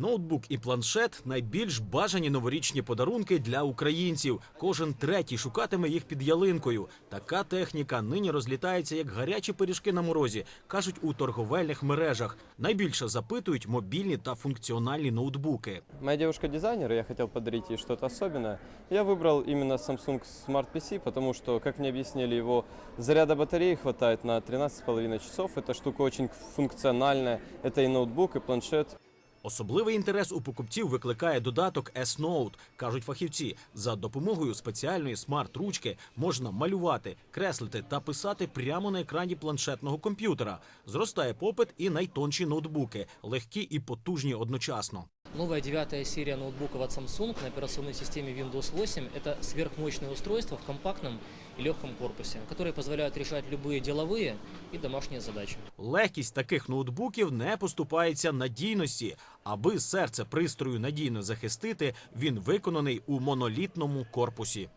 Ноутбук і планшет найбільш бажані новорічні подарунки для українців. Кожен третій шукатиме їх під ялинкою. Така техніка нині розлітається як гарячі пиріжки на морозі, кажуть у торговельних мережах. Найбільше запитують мобільні та функціональні ноутбуки. Моя девушка дизайнер, и я хотел подарить ей что-то особенное. Я выбрал именно Samsung Smart PC, потому что, как мне объяснили, его заряда батареи хватает на 13,5 часов. Эта штука очень функциональная. Это и ноутбук, и планшет. Особливий інтерес у покупців викликає додаток S-Note, кажуть фахівці. За допомогою спеціальної смарт-ручки можна малювати, креслити та писати прямо на екрані планшетного комп'ютера. Зростає попит і найтонші ноутбуки, легкі і потужні одночасно. Новая девятая серия ноутбуков от Samsung на операционной системе Windows 8 – это сверхмощное устройство в компактном и легком корпусе, которые позволяют решать любые деловые и домашние задачи. Легкість таких ноутбуків не поступається надійності. Аби серце пристрою надійно захистити, він виконаний у монолітному корпусі.